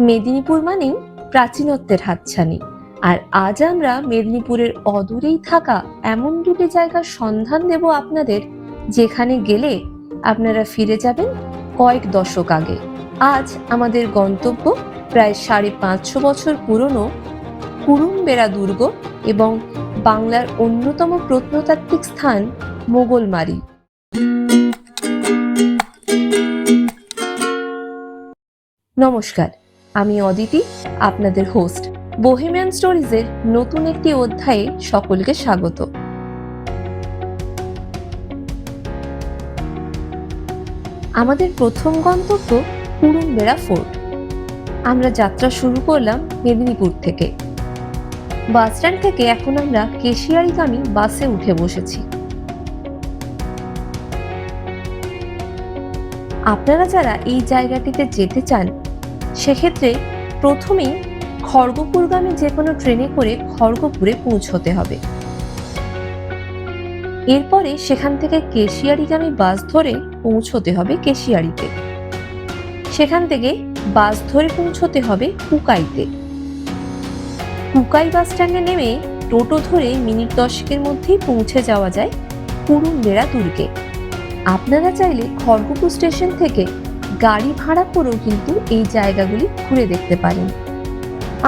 মেদিনীপুর মানেই প্রাচীনত্বের হাতছানি। আর আজ আমরা মেদিনীপুরের অদূরেই থাকা এমন দুটি জায়গার সন্ধান দেব আপনাদের, যেখানে গেলে আপনারা ফিরে যাবেন কয়েক দশক আগে। আজ আমাদের গন্তব্য প্রায় সাড়ে পাঁচশো বছর পুরনো কুরুমবেড়া দুর্গ এবং বাংলার অন্যতম প্রত্নতাত্ত্বিক স্থান মোগলমারি। নমস্কার। আমি অদিতি, আপনাদের হোস্ট বোহেমিয়ান স্টোরিজের নতুন একটি অধ্যায়ে সকলকে স্বাগত। আমাদের প্রথম গন্তব্য কুরুমবেড়া ফোর্ট। আমরা যাত্রা শুরু করলাম মেদিনীপুর থেকে। বাস স্ট্যান্ড থেকে এখন আমরা কেশিয়ারিগামী বাসে উঠে বসেছি। আপনারা যারা এই জায়গাটিতে যেতে চান সেক্ষেত্রে প্রথমেই খড়গপুরগামী যে কোনো ট্রেনে করে খড়গপুরে পৌঁছতে হবে। এরপরে সেখান থেকে কেশিয়ারিগামী বাস ধরে পৌঁছতে হবে কেশিয়ারিতে। সেখান থেকে বাস ধরে পৌঁছতে হবে কুকাইতে। কুকাই বাস স্ট্যান্ডে নেমে টোটো ধরে মিনিট দশেকের মধ্যেই পৌঁছে যাওয়া যায় কুরুমবেড়া দুর্গে। আপনারা চাইলে খড়গপুর স্টেশন থেকে গাড়ি ভাড়া করেও কিন্তু এই জায়গাগুলি ঘুরে দেখতে পারেন।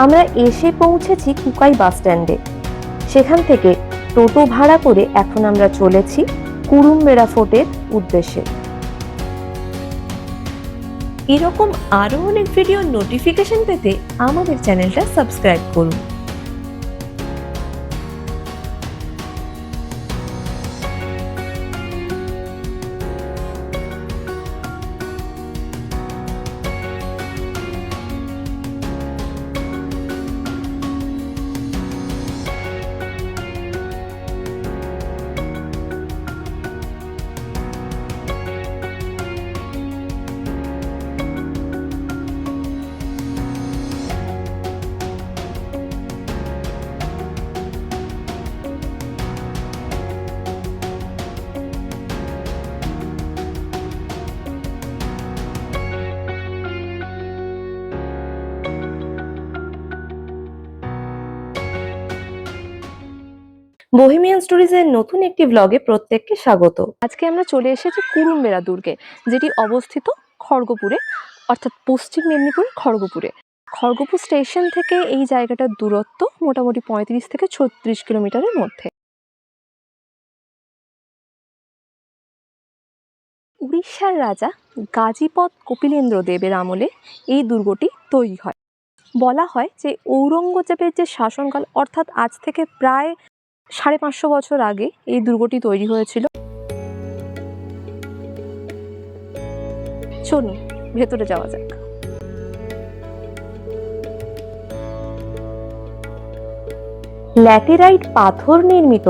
আমরা এসে পৌঁছেছি কুকাই বাস স্ট্যান্ডে। সেখান থেকে টোটো ভাড়া করে এখন আমরা চলেছি কুরুমবেড়া ফোর্টের উদ্দেশ্যে। এরকম আরও অনেক ভিডিও নোটিফিকেশন পেতে আমাদের চ্যানেলটা সাবস্ক্রাইব করুন। বহিমিয়ান স্টোরিজের নতুন একটি ব্লগে প্রত্যেককে স্বাগত। আজকে আমরা চলে এসেছি কুরুমবেড়া দুর্গে, যেটি অবস্থিত খড়গপুরে, অর্থাৎ পশ্চিম মেদিনীপুরের খড়গপুরে। খড়গপুর স্টেশন থেকে এই জায়গাটার দূরত্ব মোটামুটি পঁয়ত্রিশ থেকে ছত্রিশ কিলোমিটারের মধ্যে। উড়িষ্যার রাজা গাজীপদ কপিলেন্দ্র দেবের আমলে এই দুর্গটি তৈরি হয়। বলা হয় যে ঔরঙ্গজেবের যে শাসনকাল, অর্থাৎ আজ থেকে প্রায় সাড়ে পাঁচশো বছর আগে এই দুর্গটি তৈরি হয়েছিল। চলুন, ভেতরে যাওয়া যাক। ল্যাটেরাইট পাথর নির্মিত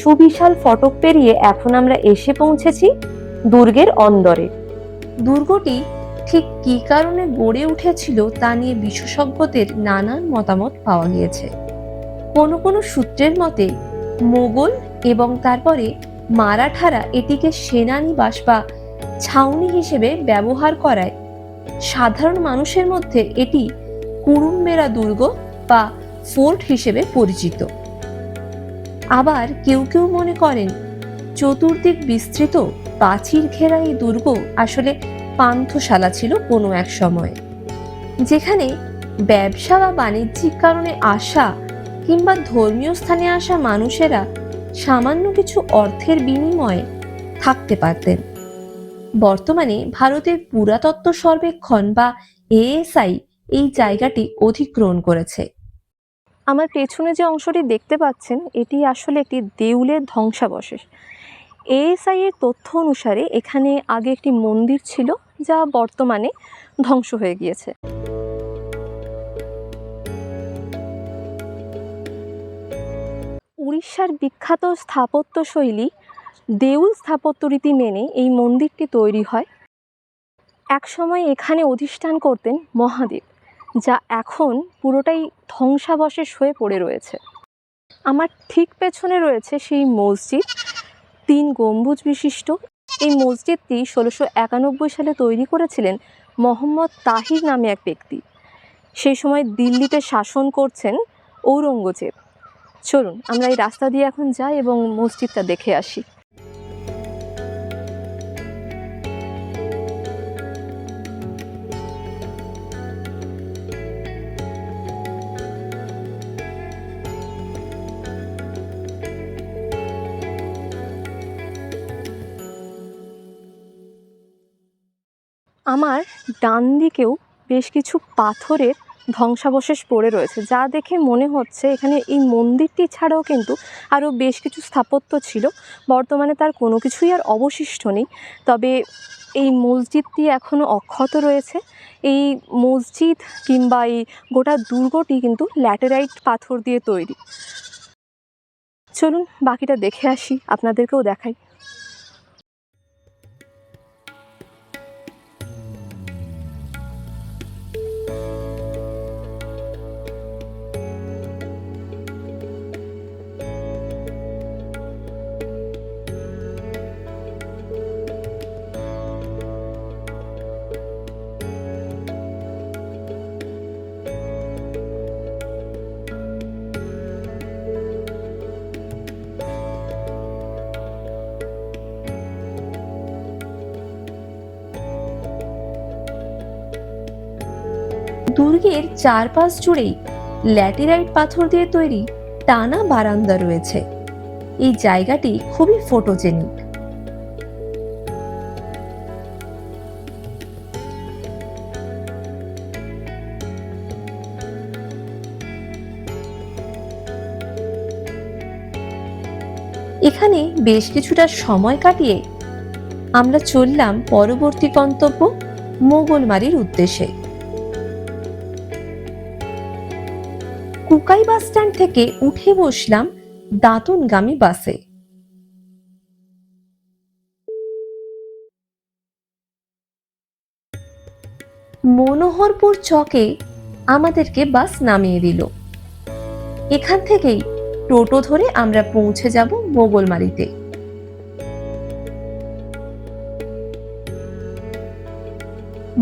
সুবিশাল ফটক পেরিয়ে এখন আমরা এসে পৌঁছেছি দুর্গের অন্দরে। দুর্গটি ঠিক কি কারণে গড়ে উঠেছিল তা নিয়ে বিশেষজ্ঞদের নানান মতামত পাওয়া গিয়েছে। কোনো কোনো সূত্রের মতে মোগল এবং তারপরে মারাঠারা এটিকে সেনানিবাস বা ছাউনি হিসেবে ব্যবহার করায়। সাধারণ মানুষের মধ্যে এটি কুরুমবেড়া দুর্গ বা ফোর্ট হিসেবে পরিচিত। আবার কেউ কেউ মনে করেন, চতুর্দিক বিস্তৃত প্রাচীর ঘেরা এই দুর্গ আসলে পান্থশালা ছিল কোনো এক সময়। যেখানে ব্যবসা বা বাণিজ্যিক কারণে আসা কিংবা ধর্মীয় স্থানে আসা মানুষেরা সামান্য কিছু অর্থের বিনিময়ে থাকতে পারতেন। বর্তমানে ভারতের পুরাতত্ত্ব সর্বেক্ষণ বা এএসআই এই জায়গাটি অধিগ্রহণ করেছে। আমার পেছনে যে অংশটি দেখতে পাচ্ছেন, এটি আসলে একটি দেউলের ধ্বংসাবশেষ। এএসআই এর তথ্য অনুসারে এখানে আগে একটি মন্দির ছিল যা বর্তমানে ধ্বংস হয়ে গিয়েছে। উড়িষ্যার বিখ্যাত স্থাপত্য শৈলী দেউল স্থাপত্য রীতি মেনে এই মন্দিরটি তৈরি হয়। একসময় এখানে অধিষ্ঠান করতেন মহাদেব, যা এখন পুরোটাই ধ্বংসাবশেষ হয়ে পড়ে রয়েছে। আমার ঠিক পেছনে রয়েছে সেই মসজিদ, তিন গম্বুজ বিশিষ্ট। এই মসজিদটি ষোলোশো একানব্বই সালে তৈরি করেছিলেন মোহাম্মদ তাহির নামে এক ব্যক্তি। সেই সময় দিল্লিতে শাসন করছেন ঔরঙ্গজেব। চলুন, আমরা এই রাস্তা দিয়ে এখন যাই এবং মসজিদটা দেখে আসি। আমার ডান দিকেও বেশ কিছু পাথরের ধ্বংসাবশেষ পড়ে রয়েছে। যা দেখে মনে হচ্ছে এখানে এই মন্দিরটি ছাড়াও কিন্তু আরও বেশ কিছু স্থাপত্য ছিল। বর্তমানে তার কোনো কিছুই আর অবশিষ্ট নেই। তবে এই মসজিদটি এখনও অক্ষত রয়েছে। এই মসজিদ কিংবা এই গোটা দুর্গটি কিন্তু ল্যাটেরাইট পাথর দিয়ে তৈরি। চলুন বাকিটা দেখে আসি, আপনাদেরকেও দেখাই। দুর্গের চারপাশ জুড়েই ল্যাটেরাইট পাথর দিয়ে তৈরি টানা বারান্দা রয়েছে। এই জায়গাটি খুবই ফটোজেনিক। এখানে বেশ কিছুটা সময় কাটিয়ে আমরা চললাম পরবর্তী গন্তব্য মোগলমারির উদ্দেশ্যে। কুকাই বাস স্ট্যান্ড থেকে উঠে বসলাম দাঁতনগামী বাসে। মনোহরপুর চকে আমাদেরকে বাস নামিয়ে দিল। এখান থেকেই টোটো ধরে আমরা পৌঁছে যাব মোগলমারিতে।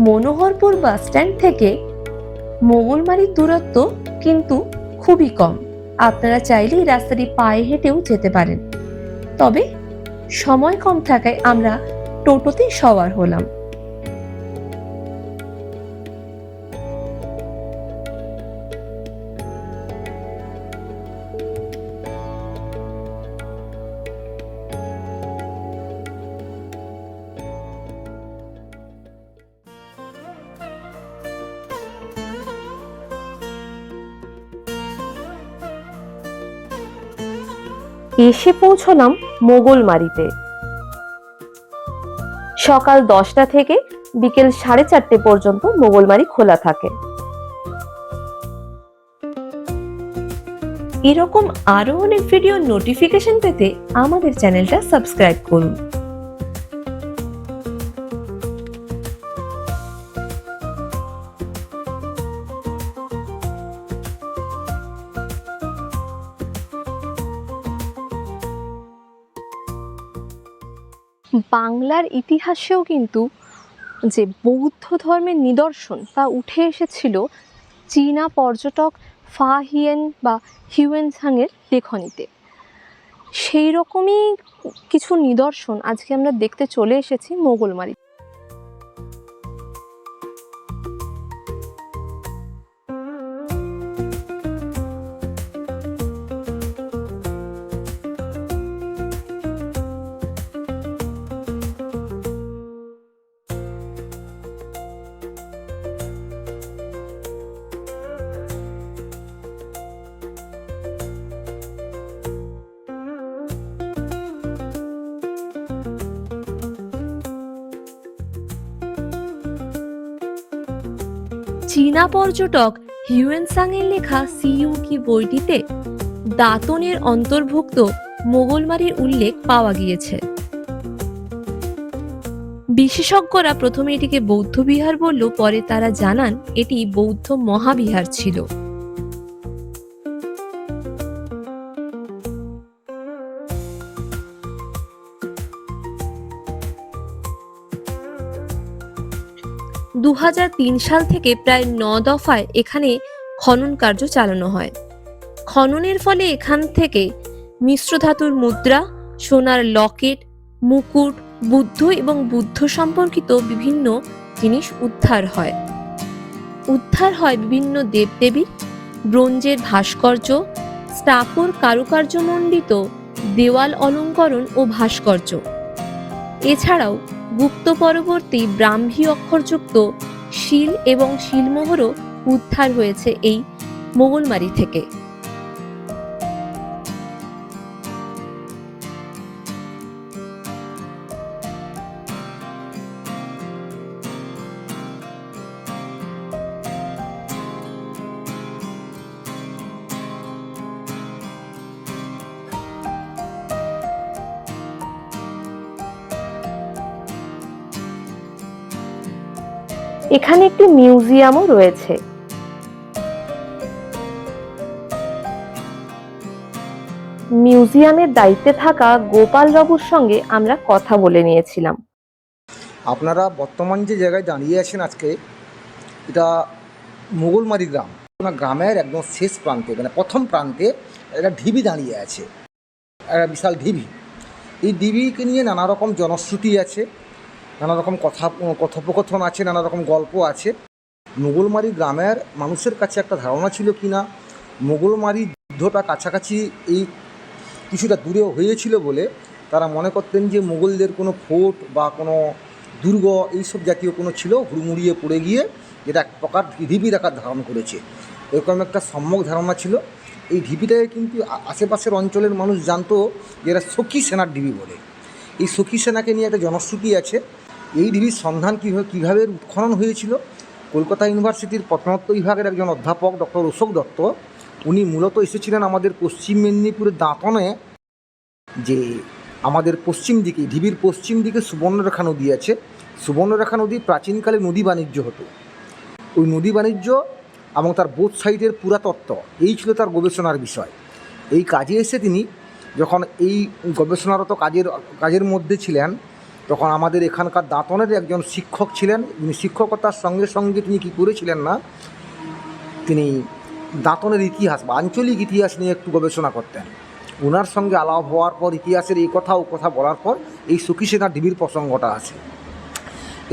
মনোহরপুর বাস স্ট্যান্ড থেকে মোগলমারির দূরত্ব কিন্তু খুবই কম। আপনারা চাইলে রাস্তাটি পায়ে হেঁটেও যেতে পারেন। তবে সময় কম থাকায় আমরা টোটোতেই সওয়ার হলাম। এসে পৌঁছলাম মোগলমারিতে সকাল দশটা থেকে বিকেল সাড়ে চারটে পর্যন্ত মোগলমারি খোলা থাকে। এরকম আরও অনেক ভিডিও নোটিফিকেশন পেতে আমাদের চ্যানেলটা সাবস্ক্রাইব করুন। বাংলার ইতিহাসেও কিন্তু যে বৌদ্ধ ধর্মের নিদর্শন তা উঠে এসেছিল চীনা পর্যটক ফা হিয়েন বা হিউয়েন সাংয়ের লেখনীতে। সেই রকমই কিছু নিদর্শন আজকে আমরা দেখতে চলে এসেছি মোগলমারি চীনা পর্যটক হিউয়েনসাং এর লেখা সিইউকি বইটিতে দাঁতনের অন্তর্ভুক্ত মোগলমারির উল্লেখ পাওয়া গিয়েছে। বিশেষজ্ঞরা প্রথমে এটিকে বৌদ্ধ বিহার বললেও পরে তারা জানান এটি বৌদ্ধ মহাবিহার ছিল। সাল থেকে প্রায় ন দফায় এখানে খনন কার্য চালানো হয়। খননের ফলে এখান থেকে মিশ্র ধাতুর মুদ্রা, সোনার লকেট, মুকুট, বুদ্ধ এবং বুদ্ধ সম্পর্কিত বিভিন্ন জিনিস উদ্ধার হয়। উদ্ধার হয় বিভিন্ন দেবদেবীর ব্রোঞ্জের ভাস্কর্য স্টাকোর কারুকার্যমণ্ডিত দেওয়াল অলঙ্করণ ও ভাস্কর্য। এছাড়াও গুপ্ত পরবর্তী ব্রাহ্মী অক্ষরযুক্ত শিল এবং শিলমোহরও উদ্ধার হয়েছে এই মোগলমারি থেকে। এখানে একটি মিউজিয়ামও রয়েছে। মিউজিয়ামের দায়িত্বে থাকা গোপাল বাবুর সঙ্গে আমরা কথা বলে নিয়েছিলাম। আপনারা বর্তমান যে জায়গায় দাঁড়িয়ে আছেন আজকে, এটা মোগলমারি গ্রাম। গ্রামের একদম শেষ প্রান্তে মানে প্রথম প্রান্তে একটা ঢিবি দাঁড়িয়ে আছে। একটা বিশাল ঢিবি। এই ঢিবিকে নিয়ে নানা রকম জনশ্রুতি আছে। নানা রকম কথা, কথোপকথন আছে নানা রকম গল্প আছে। মোগলমারি গ্রামের মানুষের কাছে একটা ধারণা ছিল কি না মোগলমারি যুদ্ধটা কাছাকাছি এই কিছুটা দূরেও হয়েছিল বলে তারা মনে করতেন যে মোগলদের কোনো ফোর্ট বা কোনো দুর্গ এইসব জাতীয় কোনো ছিল, হুড়মুড়িয়ে পড়ে গিয়ে যেটা এক প্রকার ঢিবির আকার ধারণ করেছে। এরকম একটা সম্যক ধারণা ছিল। এই ঢিবিটাকে কিন্তু আশেপাশের অঞ্চলের মানুষ জানতো যে এরা সখী সেনার ঢিবি বলে। এই সখী সেনাকে নিয়ে একটা জনশ্রুতি আছে। এই ঢিবির সন্ধান কীভাবে কীভাবে উৎখনন হয়েছিল? কলকাতা ইউনিভার্সিটির প্রত্নতত্ত্ব বিভাগের একজন অধ্যাপক ডক্টর অশোক দত্ত, উনি মূলত এসেছিলেন আমাদের পশ্চিম মেদিনীপুরের দাঁতনে যে আমাদের পশ্চিম দিকে, ঢিবির পশ্চিম দিকে সুবর্ণরেখা নদী আছে। সুবর্ণরেখা নদী প্রাচীনকালে নদী বাণিজ্য হতো। ওই নদী বাণিজ্য এবং তার বোধ সাইডের পুরাতত্ত্ব, এই ছিল তার গবেষণার বিষয়। এই কাজে এসে তিনি যখন এই গবেষণারত কাজের কাজের মধ্যে ছিলেন তখন আমাদের এখানকার দাঁতনের একজন শিক্ষক ছিলেন। যিনি শিক্ষকতার সঙ্গে সঙ্গে তিনি কী করেছিলেন না, তিনি দাঁতনের ইতিহাস বা আঞ্চলিক ইতিহাস নিয়ে একটু গবেষণা করতেন। ওনার সঙ্গে আলাপ হওয়ার পর ইতিহাসের এই কথা, ও কথা বলার পর এই সুখী সেনা ডিবির প্রসঙ্গটা আছে।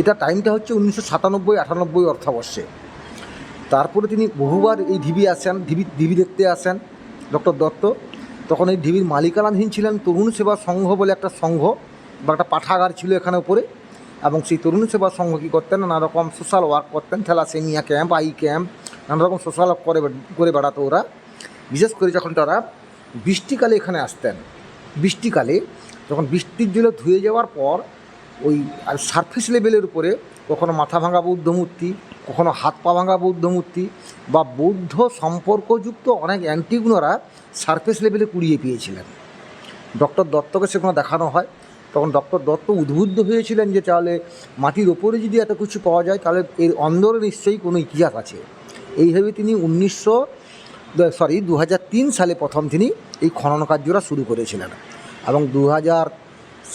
এটা টাইমটা হচ্ছে উনিশশো সাতানব্বই, আটানব্বই অর্থাবর্ষে। তারপরে তিনি বহুবার এই ঢিবি আসেন ঢিবি ঢিবি দেখতে আসেন, ডক্টর দত্ত। তখন এই ঢিবির মালিকানাধীন ছিলেন তরুণ সেবা সংঘ বলে একটা সংঘ। বা একটা পাঠাগার ছিল এখানে উপরে, এবং সেই তরুণ সেবা সংঘ কী করতেন? নানা রকম সোশ্যাল ওয়ার্ক করতেন, থ্যালাসেমিয়া ক্যাম্প আই ক্যাম্প নানা রকম সোশ্যাল ওয়ার্ক করে করে বেড়াতো ওরা। বিশেষ করে যখন তারা বৃষ্টিকালে এখানে আসতেন, বৃষ্টিকালে যখন বৃষ্টির জলে ধুয়ে যাওয়ার পর ওই আর সারফেস লেভেলের উপরে কখনো মাথা ভাঙা বৌদ্ধ মূর্তি, কখনো হাত পা ভাঙা বৌদ্ধ মূর্তি বা বৌদ্ধ সম্পর্কযুক্ত অনেক অ্যান্টিগুনোরা সারফেস লেভেলে কুড়িয়ে পেয়েছিলেন। ডক্টর দত্তকে সেখানে দেখানো হয়। তখন ডক্টর দত্ত উদ্বুদ্ধ হয়েছিলেন যে তাহলে মাটির ওপরে যদি এত কিছু পাওয়া যায়, তাহলে এর অন্দরে নিশ্চয়ই কোনো ইতিহাস আছে। এইভাবে তিনি উনিশশো সরি দু হাজার তিন সালে প্রথম তিনি এই খনন কার্যটা শুরু করেছিলেন। এবং দু হাজার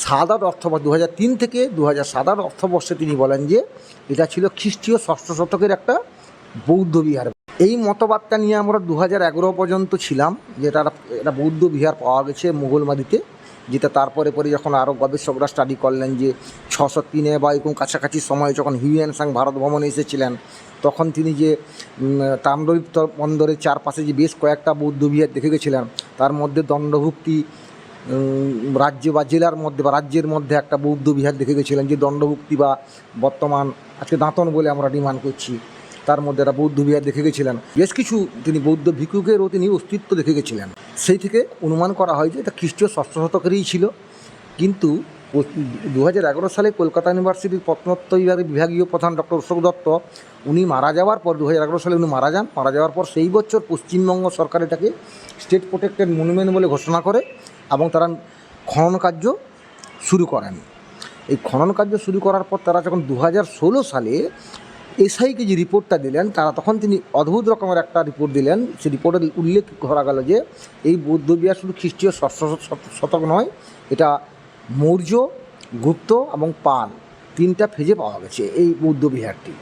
সাত আট অর্থবর্ষ দু তিন থেকে দু হাজার সাত আট অর্থবর্ষে তিনি বলেন যে এটা ছিল খ্রিস্টীয় ষষ্ঠ শতকের একটা বৌদ্ধ বিহার। এই মতবাদটা নিয়ে আমরা দু হাজার এগারো পর্যন্ত ছিলাম যেটা একটা বৌদ্ধ বিহার পাওয়া গেছে মুঘলমাদিতে যেটা তারপরে পরে যখন আরও গবেষকরা স্টাডি করলেন যে ছশো তিনে বা এরকম কাছাকাছি সময়ে যখন হিউয়েন সাং ভারত ভ্রমণে এসেছিলেন, তখন তিনি যে তাম্রলিপ্ত বন্দরের চারপাশে যে বেশ কয়েকটা বৌদ্ধ বিহার দেখে গেছিলেন, তার মধ্যে দণ্ডভুক্তি রাজ্য বা জেলার মধ্যে বা রাজ্যের মধ্যে একটা বৌদ্ধ বিহার দেখে গেছিলেন যে দণ্ডভুক্তি বা বর্তমান আজকে দাঁতন বলে আমরা ডিমান্ড করছি। তার মধ্যে একটা বৌদ্ধ বিহার দেখে গেছিলেন। বেশ কিছু তিনি বৌদ্ধ ভিক্ষুকেরও তিনি অস্তিত্ব দেখে গেছিলেন। সেই থেকে অনুমান করা হয় যে এটা খ্রিস্টীয় ষষ্ঠ শতকেরই ছিল। কিন্তু দু হাজার এগারো সালে কলকাতা ইউনিভার্সিটির প্রত্নতত্ত্ব বিভাগের বিভাগীয় প্রধান ডক্টর অশোক দত্ত, উনি মারা যাওয়ার পর দু হাজার এগারো সালে উনি মারা যান। মারা যাওয়ার পর সেই বছর পশ্চিমবঙ্গ সরকার এটাকে স্টেট প্রোটেক্টেড মনুমেন্ট বলে ঘোষণা করে এবং তারা খনন কার্য শুরু করেন। এই খনন কার্য শুরু করার পর তারা যখন দু হাজার ষোলো সালে এসআইকে যে রিপোর্টটা দিলেন, তারা তখন তিনি অদ্ভুত রকমের একটা রিপোর্ট দিলেন। সেই রিপোর্টে উল্লেখ করা গেল যে, এই বৌদ্ধ বিহার শুধু খ্রিস্টীয় ষষ্ঠ শতক নয়, এটা মৌর্য, গুপ্ত এবং পাল তিনটা ফেজে পাওয়া গেছে এই বৌদ্ধ বিহারটি।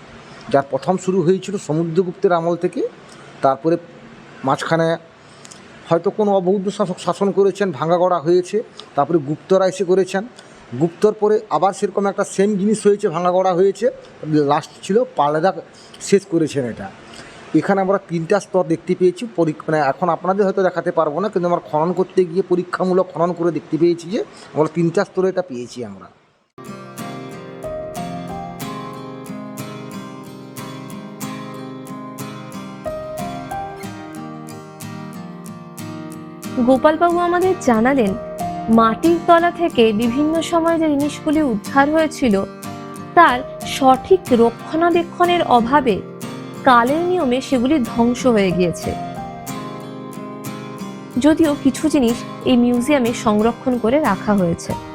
যার প্রথম শুরু হয়েছিল সমুদ্রগুপ্তের আমল থেকে, তারপরে মাঝখানে হয়তো কোনো অবৌদ্ধ শাসক শাসন করেছেন ভাঙাগড়া হয়েছে, তারপরে গুপ্তরা এসে করেছেন। গুপ্তর পরে আবার সেরকম একটা সেম জিনিস হয়েছে, ভাঙাগড়া হয়েছে লাস্ট ছিল, পালেদা শেষ করেছেন এটা। এখানে আমরা তিনটা স্তর দেখতে পেয়েছি পরীক্ষা মানে এখন আপনাদের হয়তো দেখাতে পারব না, কিন্তু আমরা খনন করতে গিয়ে পরীক্ষামূলক খনন করে দেখতে পেয়েছি যে, আমরা তিনটা স্তরে এটা পেয়েছি আমরা। গোপালবাবু আমাদের জানালেন মাটির তলা থেকে বিভিন্ন সময় যে জিনিসগুলি উদ্ধার হয়েছিল, তার সঠিক রক্ষণাবেক্ষণের অভাবে কালের নিয়মে সেগুলি ধ্বংস হয়ে গিয়েছে। যদিও কিছু জিনিস এই মিউজিয়ামে সংরক্ষণ করে রাখা হয়েছে।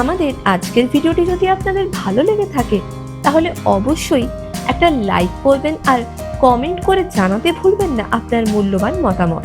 আমাদের আজকের ভিডিওটি যদি আপনাদের ভালো লেগে থাকে, তাহলে অবশ্যই একটা লাইক করবেন আর কমেন্ট করে জানাতে ভুলবেন না আপনার মূল্যবান মতামত।